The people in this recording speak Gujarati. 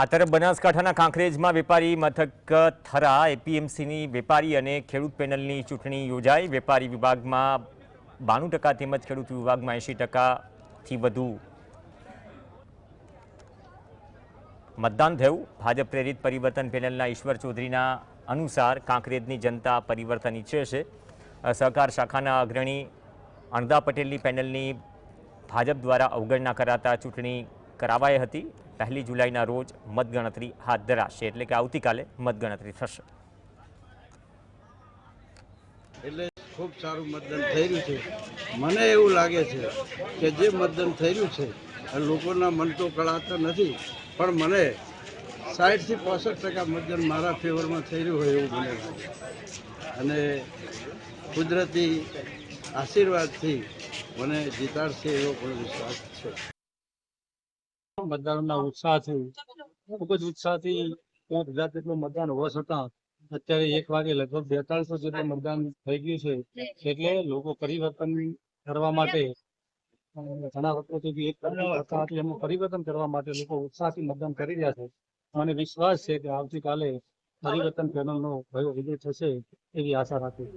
આ તરફ બનાસકાંઠાના કાંકરેજમાં વેપારી મથક થરા, એપીએમસીની વેપારી અને ખેડૂત પેનલની ચૂંટણી યોજાઈ. વેપારી વિભાગમાં બાણું ટકા તેમજ ખેડૂત વિભાગમાં એંશી ટકાથી વધુ મતદાન થયું. ભાજપ પ્રેરિત પરિવર્તન પેનલના ઈશ્વર ચૌધરીના અનુસાર કાંકરેજની જનતા પરિવર્તન ઈચ્છે છે. સહકાર શાખાના અગ્રણી અણદા પટેલની પેનલની ભાજપ દ્વારા અવગણના કરાતા ચૂંટણી કરાવાઈ હતી. પહેલી જુલાઈના રોજ મતગણતરી હાથ ધરાશે એટલે કે આવતીકાલે મતગણતરી થશે. એટલે ખૂબ સારું મતદાન થઈ રહ્યું છે. મને એવું લાગે છે કે જે મતદાન થઈ રહ્યું છે લોકોના મન તો કળાતા નથી, પણ મને સાઠથી પોસઠ ટકા મતદાન મારા ફેવરમાં થઈ રહ્યું હોય એવું મને અને કુદરતી આશીર્વાદથી મને જીતાડશે એવો પણ વિશ્વાસ છે. મતદારોના ઉત્સાહથી ખૂબ જ ઉત્સાહથી પાંચ હજાર જેટલું મતદાન હોવા છતાં અત્યારે એક વાગે લગભગ બેતાળીસો જેટલું મતદાન થઈ ગયું છે. એટલે લોકો પરિવર્તન કરવા માટે, ઘણા વર્ષોથી એક હતા એટલે એમાં પરિવર્તન કરવા માટે લોકો ઉત્સાહથી મતદાન કરી રહ્યા છે. મને વિશ્વાસ છે કે આવતીકાલે પરિવર્તન પેનલનો ભયો વિજય થશે એવી આશા રાખું